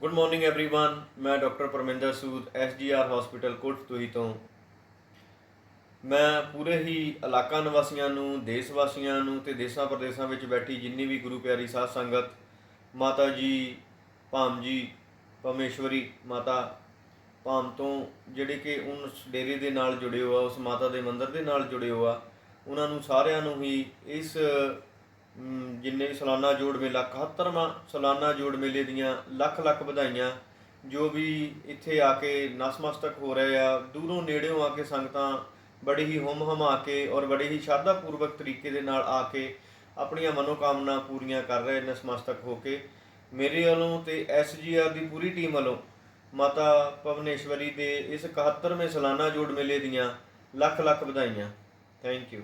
Morning everyone ਮੈਂ doctor Parminder Sood SGR hospital Kotpatuhi ਤੋਂ ਮੈਂ ਪੂਰੇ ਹੀ ਇਲਾਕਾ ਨਿਵਾਸੀਆਂ ਨੂੰ ਦੇਸ਼ ਵਾਸੀਆਂ ਨੂੰ ਤੇ ਦੇਸ਼ਾਂ ਪ੍ਰਦੇਸ਼ਾਂ ਵਿੱਚ ਬੈਠੀ ਜਿੰਨੀ ਵੀ ਗੁਰੂ ਪਿਆਰੀ ਸਾਧ ਸੰਗਤ ਮਾਤਾ ਜੀ ਭਾਮ ਜੀ ਪਰਮੇਸ਼ਵਰੀ ਮਾਤਾ ਭਾਮ ਤੋਂ ਜਿਹੜੇ ਕਿ ਉਸ ਡੇਰੇ ਦੇ ਨਾਲ ਜੁੜੇ ਹੋ ਆ ਉਸ ਮਾਤਾ ਦੇ ਮੰਦਿਰ ਦੇ ਨਾਲ ਜੁੜੇ ਹੋ ਆ ਉਹਨਾਂ ਨੂੰ ਸਾਰਿਆਂ ਨੂੰ ਹੀ ਇਸ ਅਮ, ਜਿੰਨੇ ਵੀ ਸਾਲਾਨਾ ਜੋੜ ਮੇਲਾ 71ਵਾਂ ਸਾਲਾਨਾ ਜੋੜ ਮੇਲੇ ਦੀਆਂ ਲੱਖ ਲੱਖ ਵਧਾਈਆਂ, ਜੋ ਵੀ ਇੱਥੇ ਆ ਕੇ ਨਸਮਸਤਕ ਹੋ ਰਹੇ ਆ, ਦੂਰੋਂ ਨੇੜਿਓਂ ਆ ਕੇ ਸੰਗਤਾਂ ਬੜੀ ਹੀ ਹੁਮ ਹਮਾ ਕੇ ਔਰ ਬੜੇ ਹੀ ਸ਼ਰਧਾ ਪੂਰਵਕ ਤਰੀਕੇ ਦੇ ਨਾਲ ਆ ਕੇ ਆਪਣੀਆਂ ਮਨੋਕਾਮਨਾ ਪੂਰੀਆਂ ਕਰ ਰਹੇ ਨਸਮਸਤਕ ਹੋ ਕੇ। ਮੇਰੇ ਵੱਲੋਂ ਤੇ ਐਸਜੀਆਰ ਦੀ ਪੂਰੀ ਟੀਮ ਵੱਲੋਂ ਮਾਤਾ ਭਵਨੇਸ਼ਵਰੀ ਦੇ ਇਸ 71ਵੇਂ ਸਾਲਾਨਾ ਜੋੜ ਮੇਲੇ ਦੀਆਂ ਲੱਖ ਲੱਖ ਵਧਾਈਆਂ। Thank you